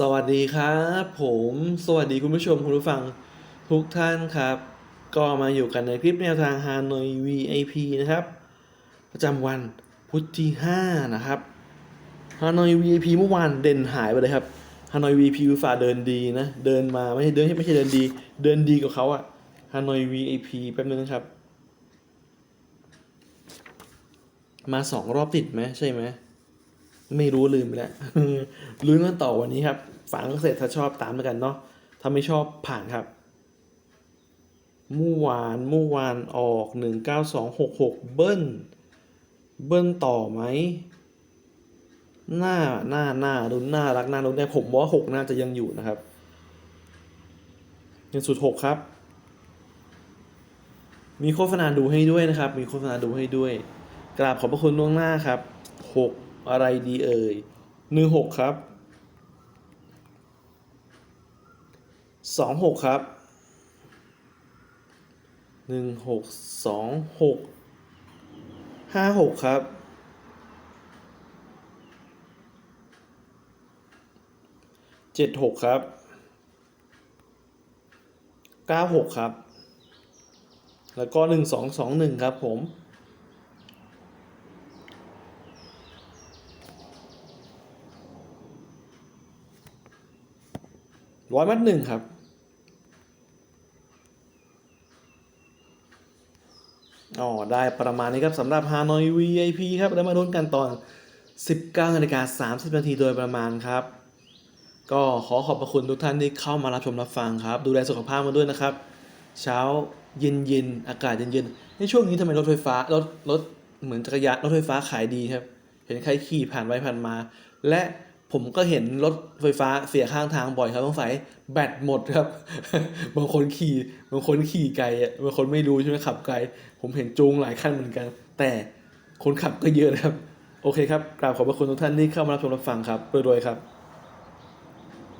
สวัสดีครับผมสวัสดีคุณผู้ชมคุณผู้ฟังทุกท่านครับ ก็มาอยู่กันในคลิปแนวทาง Hanoi VIP นะครับ ประจำวันพุธที่ 5 นะครับ Hanoi VIP เมื่อวานเด่นหายไปเลยครับ Hanoi VIP อุตส่าเดินดีนะ เดินมาไม่ใช่เดินไม่ใช่เดินดี เดินดีกว่าเขาอะ Hanoi VIP แป๊บนึงนะครับ มาสองรอบติดไหมใช่ไหม ไม่รู้ลืมไปแล้วลุ้นกันต่อวันนี้ครับ ฝังเสร็จถ้าชอบตามแล้วกันเนาะถ้าไม่ชอบผ่านครับเมื่อวานเมื่อวานออกหนึ่งเก้าสองหกหกเบิ้ล เบิ้ลต่อไหมหน้าหน้าหน้าลุ้นหน้ารักหน้าลุ้นแต่ผมว่าหกน่าจะยังอยู่นะครับยังสุดหกครับ มีโฆษณาดูให้ด้วยนะครับ มีโฆษณาดูให้ด้วย กราบขอบพระคุณล่วงหน้าครับหก อะไรดีเอ่ยหนึ่งหกครับสองหกครับหนึ่งหกสองหกห้าหกครับเจ็ดหกครับเก้าหกครับ แล้วก็หนึ่งสองสองหนึ่งครับผม ร้อยมัดหนึ่งครับ อ๋อ ได้ประมาณนี้ครับสำหรับ Hanoi VIP ครับ แล้วมาลุ้นกันตอน 19นาฬิกา30นาทีโดยประมาณครับ ก็ขอขอบพระคุณทุกท่านที่เข้ามารับชมรับฟังครับ ดูแลสุขภาพมาด้วยนะครับ เช้าเย็นเย็นอากาศเย็นเย็นในช่วงนี้ทำไมรถไฟฟ้ารถรถเหมือนจักรยานรถไฟฟ้าขายดีครับ เห็นใครขี่ผ่านไปผ่านมา และ ผมก็เห็นรถไฟฟ้าเสียข้างทางบ่อยครับต้องใส่แบตหมดครับ บางคนขี่บางคนขี่ไกลอะบางคนไม่รู้ใช่ไหมขับไกล ผมเห็นจูงหลายคันเหมือนกัน แต่คนขับก็เยอะนะครับ โอเคครับกราบขอบพระคุณทุกท่านที่เข้ามารับชมรับฟังครับรวยๆครับ